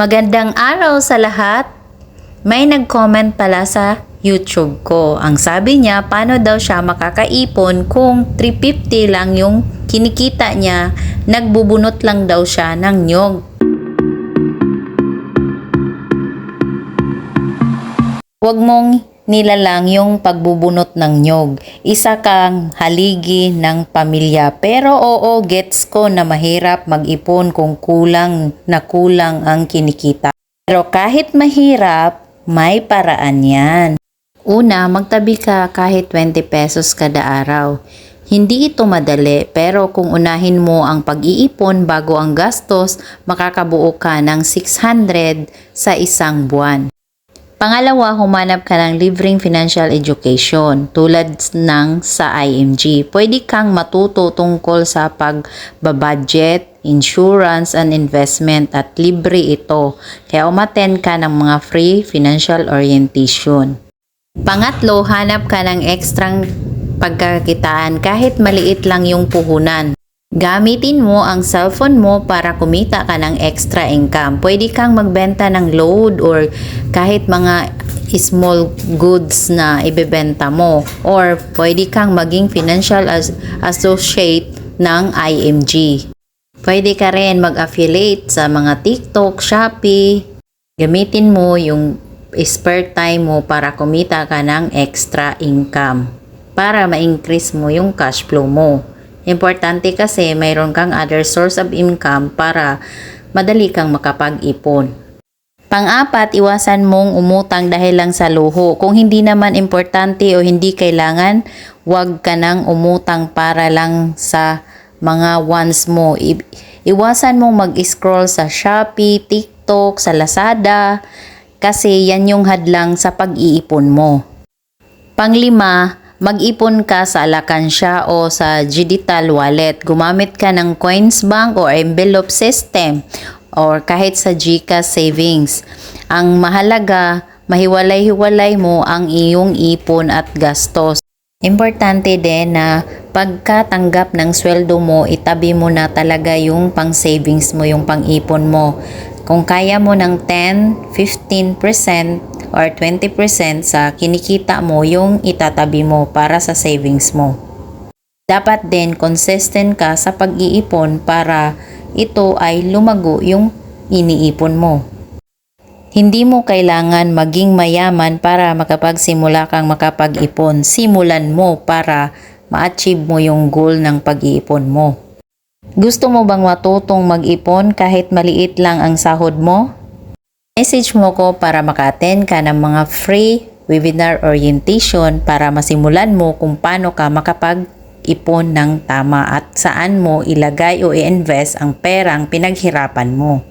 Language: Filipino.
Magandang araw sa lahat. May nag-comment pala sa YouTube ko. Ang sabi niya, paano daw siya makakaipon kung 350 lang yung kinikita niya, nagbubunot lang daw siya ng nyog. Huwag mong nilalang yung pagbubunot ng nyog. Isa kang haligi ng pamilya. Pero oo, gets ko na mahirap mag-ipon kung kulang na kulang ang kinikita. Pero kahit mahirap, may paraan yan. Una, magtabi ka kahit 20 pesos kada araw. Hindi ito madali pero kung unahin mo ang pag-iipon bago ang gastos, makakabuo ka ng 600 sa isang buwan. Pangalawa, humanap ka ng libreng financial education tulad ng sa IMG. Pwede kang matuto tungkol sa pagbabudget, insurance, and investment at libre ito. Kaya umaten ka ng mga free financial orientation. Pangatlo, hanap ka ng ekstrang pagkakitaan kahit maliit lang yung puhunan. Gamitin mo ang cellphone mo para kumita ka ng extra income. Pwede kang magbenta ng load or kahit mga small goods na ibebenta mo. Or pwede kang maging financial as- associate ng IMG. Pwede ka rin mag-affiliate sa mga TikTok, Shopee. Gamitin mo yung spare time mo para kumita ka ng extra income para ma-increase mo yung cash flow mo. Importante kasi mayroon kang other source of income para madali kang makapag-ipon. Pang-apat, iwasan mong umutang dahil lang sa luho. Kung hindi naman importante o hindi kailangan, huwag ka nang umutang para lang sa mga wants mo. I- iwasan mong mag-scroll sa Shopee, TikTok, sa Lazada, kasi yan yung hadlang sa pag-iipon mo. Panglima, mag-ipon ka sa alakansya o sa digital wallet. Gumamit ka ng coins bank o envelope system or kahit sa GCash savings. Ang mahalaga, mahiwalay-hiwalay mo ang iyong ipon at gastos. Importante din na pagkatanggap ng sweldo mo, itabi mo na talaga yung pang savings mo, yung pang ipon mo. Kung kaya mo ng 10, 15% or 20% sa kinikita mo, yung itatabi mo para sa savings mo. Dapat din consistent ka sa pag-iipon para ito ay lumago yung iniipon mo. Hindi mo kailangan maging mayaman para makapagsimula kang makapag-ipon. Simulan mo para ma-achieve mo yung goal ng pag-iipon mo. Gusto mo bang matutong mag-ipon kahit maliit lang ang sahod mo? Message mo ko para maka-attend ka ng mga free webinar orientation para masimulan mo kung paano ka makapag-ipon ng tama at saan mo ilagay o i-invest ang perang pinaghirapan mo.